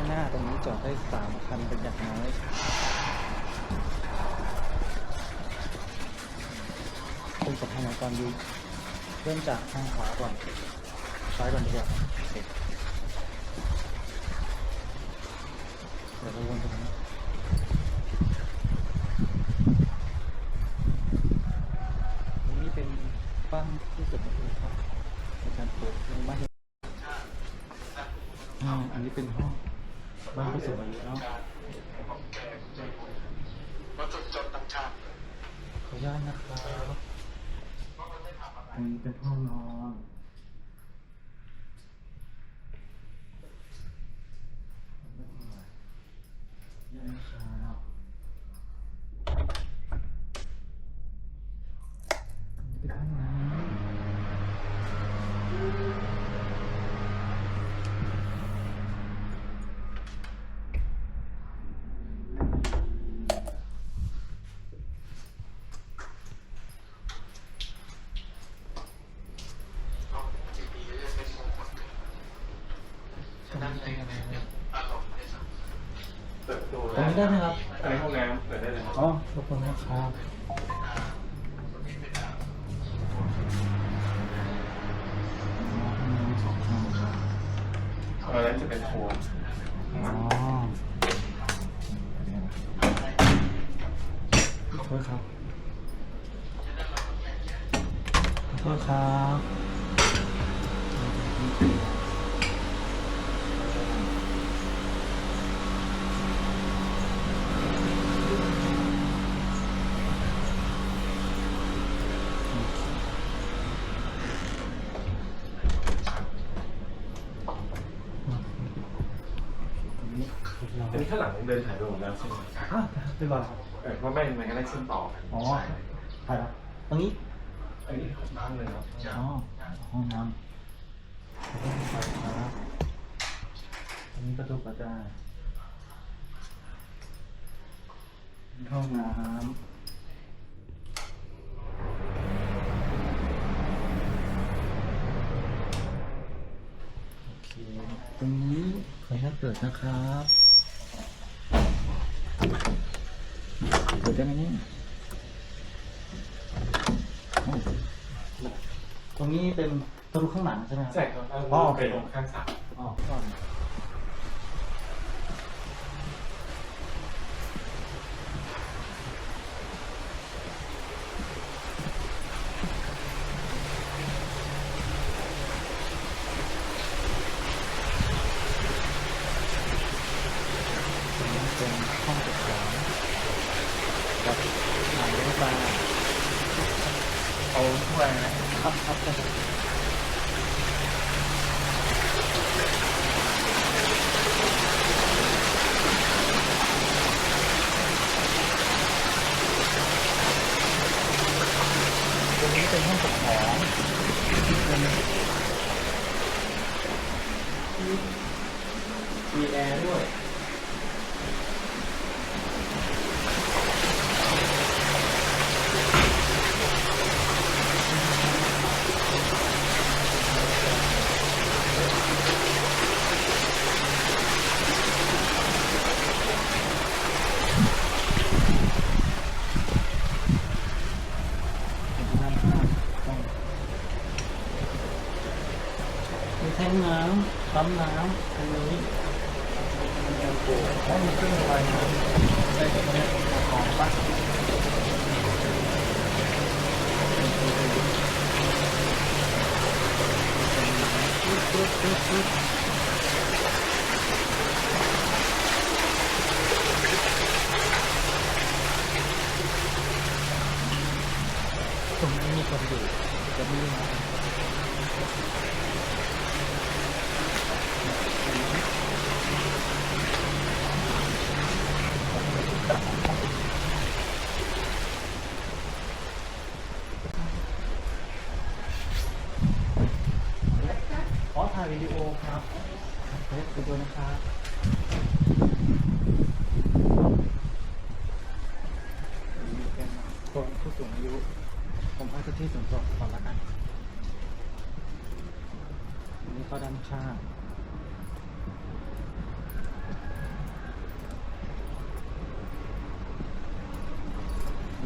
านหน้าตรงนี้จอดได้สามคันเป็นอย่างน้อยคุณสมทำก่อนดีเริ่มจากทางขวาก่อนซ้ายก่อนดีกว่าเคเดี๋ยวเราวนตรงนี้ตรงนี้เป็นบ้านที่สุดในประเทศครับในการเปิดเป็นบ้าน อ่าอันนี้เป็นห้อง บ้านผู้สูงอายุเนาะวัตถุจดต่างชาติขออนุญาตนะครับอันนี้เป็นห้องนอนนี่นะครับอันนี้เป็นห้องน้ำนั่งได้ไหม เปิดดู ตรงนี้ ได้ไหมครับอันนี้ห้องน้ำเปิดได้เลยครับอ๋อขอบคุณนะครับอ๋อห้องน้ำสองห้องครับอันนั้นจะเป็นโถงอ๋อขอโทษครับขอโทษครับตรงนี้เรา อันนี้ข้างหลังเดินถ่ายไปหมดแล้วใช่ไหมอะไปก่อนครับเออเพราะไม่มันก็ได้เชื่อมต่อกันอ๋อถ่ายแล้วตรงนี้อันนี้บ้านเลยครับอ๋อห้องน้ำห้องไฟครับอันนี้ประตูก็ได้ห้องน้ำโอเคตรงนี้ขออนุญาตเปิดนะครับ เปิดได้ไหมเนี่ยโอ้ตรงนี้เป็นประตูข้างหลังใช่ไหมครับใช่ครับอ๋อโอเคเป็นข้างสามอ๋อก่อนตรงนี้ เป็นห้องเก็บของกับอ่างเลี้ยงปลาเอาถ้วยนะครับครับตรงนี้เป็นห้องเก็บของเป็นมีแอร์ด้วย เป็นด้านข้างต้องมีแท่งน้ำปั๊มน้ำตรงนี้ แล้วมีเครื่องระบายน้ตรงนี้ของปะปึ๊บปึ๊บปึ๊บตรงนี้มีคนอยู่จะมีมาขอถ่ายวิดีโอครับเฟซไปดูนะครับนี่เป็นคนผู้สูงอายุ ผมให้ที่ส่วนตัวก่อนละกันอันนี้ก็ด้านข้าง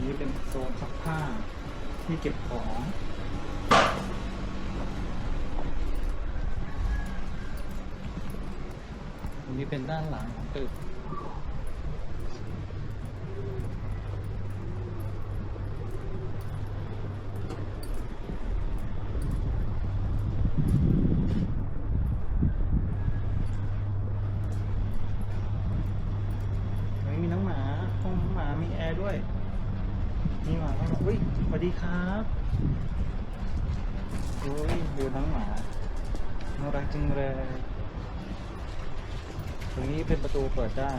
นี้เป็นโซนซักผ้าที่เก็บของตรงนี้เป็นด้านหลังของตึกเฮ้ยมีน้องหมาห้องหมามีแอร์ด้วย มีหมาเข้ามาอุ้ยสวัสดีครับโอ้ยดูน้องหมาน่ารักจังเลย ตรงนี้เป็นประตูเปิดได้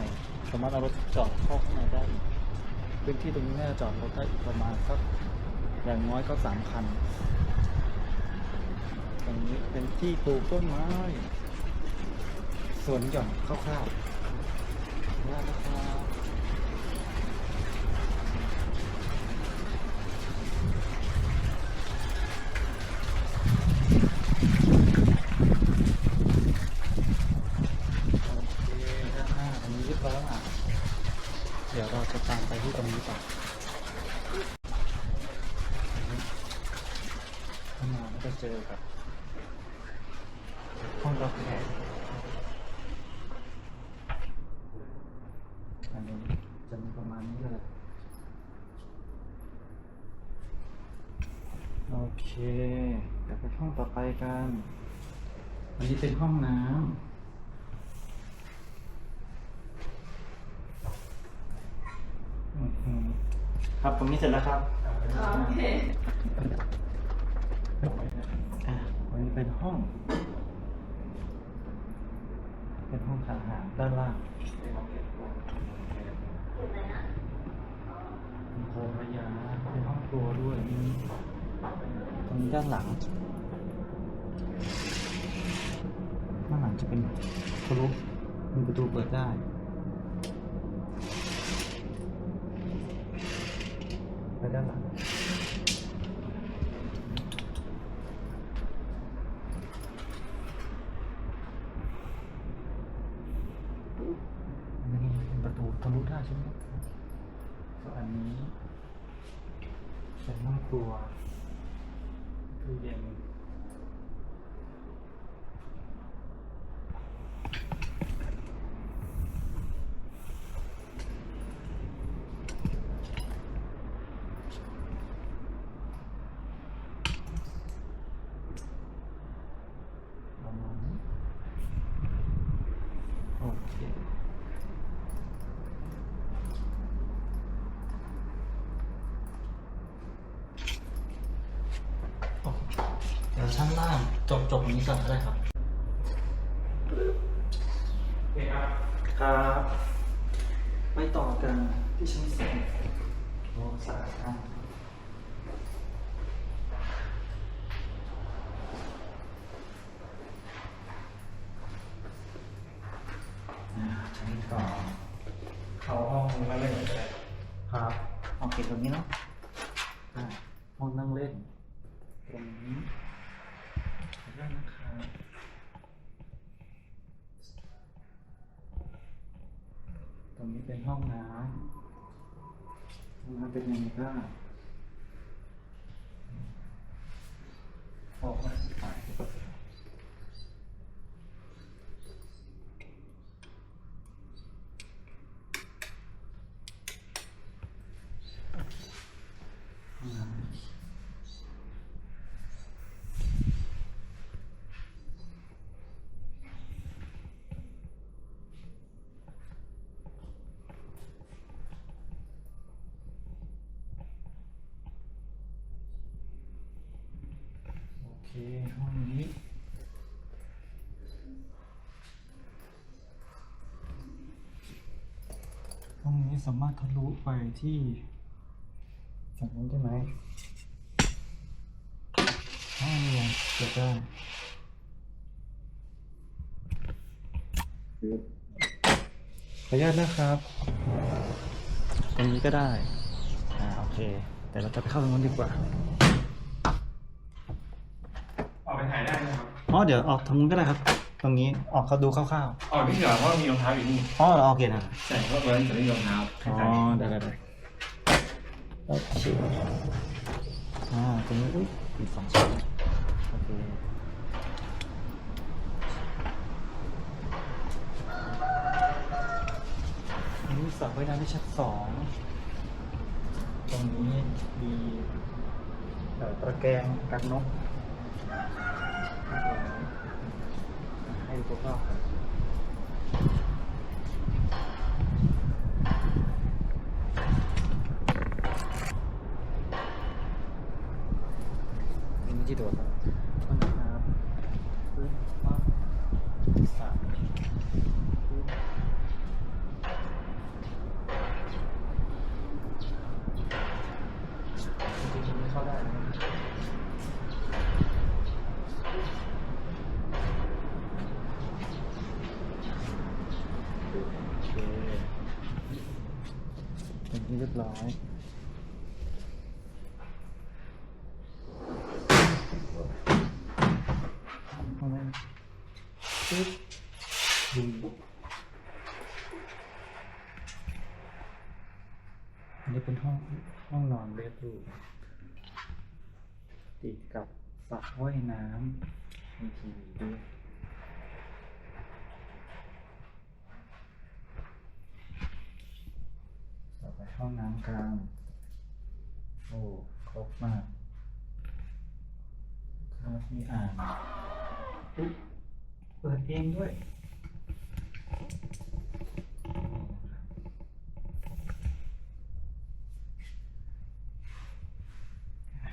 สามารถเอารถจอดเข้าข้างในได้พื้นที่ตรงนี้น่าจะจอดรถได้อีกประมาณสักอย่างน้อยก็สามคัน ตรงนี้เป็นที่ปลูกต้นไม้สวนหย่อมคร่าวๆได้นะครับ โอเคด้านหน้าอันนี้เรียบร้อยแล้วอะ เดี๋ยวเราจะตามไปที่ตรงนี้ต่อข้างหน้าก็จะเจอกับห้องรับแขกอันนี้ จะมีประมาณนี้เลย โอเค เดี๋ยวไปห้องต่อไปกัน อันนี้เป็นห้องน้ำอื้อหือครับตรงนี้เสร็จแล้วครับโอเคอะวันนี้เป็นห้อง เป็นห้องอาหารด้านล่างมีโคมระยะเป็นห้องค รัวด้วยมีตรงนี้ด้านหลังด้านหลังจะเป็นทะลุมีประตูเปิดได้ไปด้านหลังนี่เป็นประตูทะลุได้ใช่ไหมส่วนอันนี้ แต่น่ากลัวตู้เย็นประมาณนี้โอเค เดี๋ยวชั้นล่าง จบจบนี้ก่อนก็ได้ครับครับไปต่อกันที่ชั้นสองโอ้สะอาดมากอ่าชั้นสองเข้าห้องมาเล่นก็ได้ครับโอเคตรงนี้เนาะอ่าห้องนั่งเล่นตรงนี้ ตนะครับตรงนี้เป็นห้องน้ำห้องน้ำเป็นยังไงบ้างออกมาถ่ายห้องน้ำ โอเค ห้องนี้ห้องนี้สามารถทะลุไปที่ฝั่งนู้นได้ไหมห้องนี้เปิดได้ขออนุญาตนะครับ ตรงนี้ก็ได้ อ่า โอเค แต่เราจะไปเข้าตรงนู้นดีกว่า อ๋อเดี๋ยวออกทางนู้นก็ได้ครับ ตรงนี้ออกเขาดูคร่าวออกไม่เหรอเพราะว่ามีรองเท้าอยู่นี่ๆอ๋อโอเคนะใช่เพราะวันนี้จะไม่มีรองเท้าให้อ๋อใส่ได้ได้ได้โอเคอ่าตรงนี้อุ้ยมีสองชั้นโอเคอันนี้สระว่ายน้ำที่ชั้นสองตรงนี้มีเอ่อตะแกรงกันนก ให้ดูรอบๆครับนี่มีที่โดดครับต้นน้ำพื้นมาสระพื้นจริงๆมันเข้าได้นะ โอเค เรียบร้อย เอาไว้ปึ๊บดูอันนี้เป็นห้องห้องนอนเบดรูมติดกับสระว่ายน้ำมีทีวีด้วย ต่อไป ห้องน้ำกลาง โอ้ครบมากครับมีอ่างอุ๊ยเปิดเองด้วย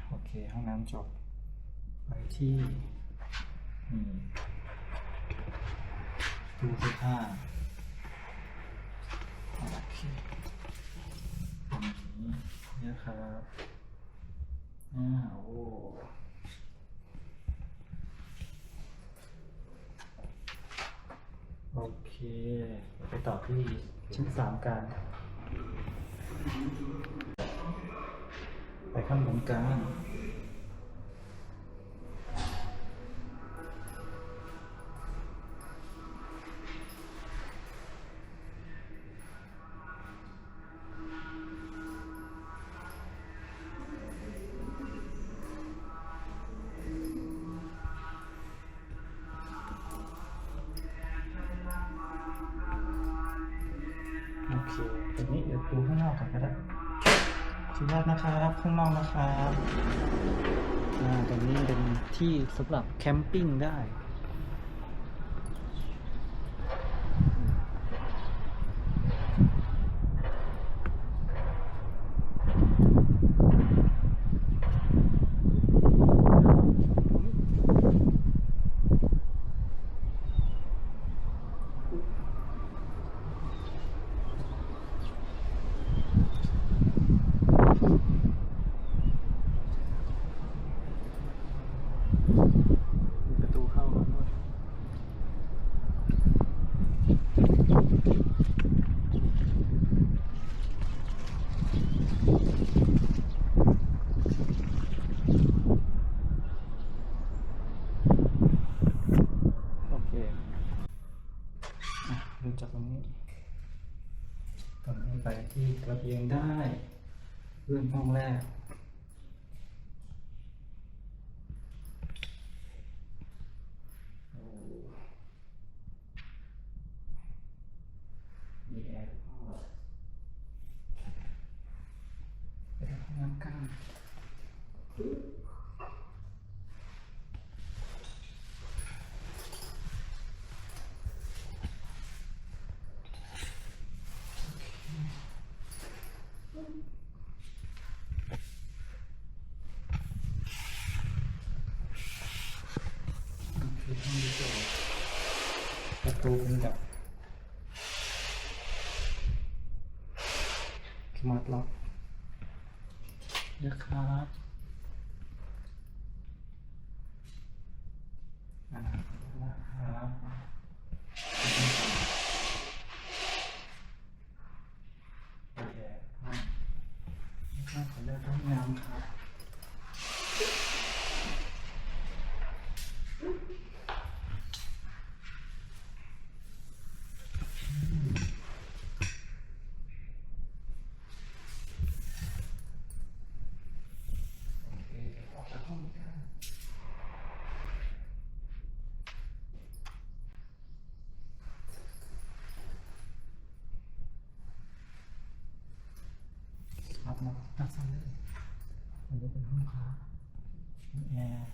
โอเค ห้องน้ำจบ ไปที่นี่ตู้เสื้อผ้าโอเค ตรง นี้นะครับอ่าโอ้โอเค ไปต่อที่ชั้นสามกันไปข้างบนกัน อกก่อนก็ได้สุดยอดนะครับข้างนอกนะครับอ่าตรงนี้เป็นที่สำหรับแคมปิ้งได้ มีประตูเข้ามาด้วยโอเคอะเริ่มจากตรงนี้ ตรงนี้ไปที่ ระเบียงได้เรื่องห้องแรก มีแอร์ห้องเลยไปทำห้องน้ำกลางคือห้องดีเจป ระตูเป็นแบบสมาร์ทล็อกนะครับอ่านะครับโอเคครับขอเลือกห้องน้ำครับ โมา ตัดสเลยอันนี้เป็นห้องพักมีแอร์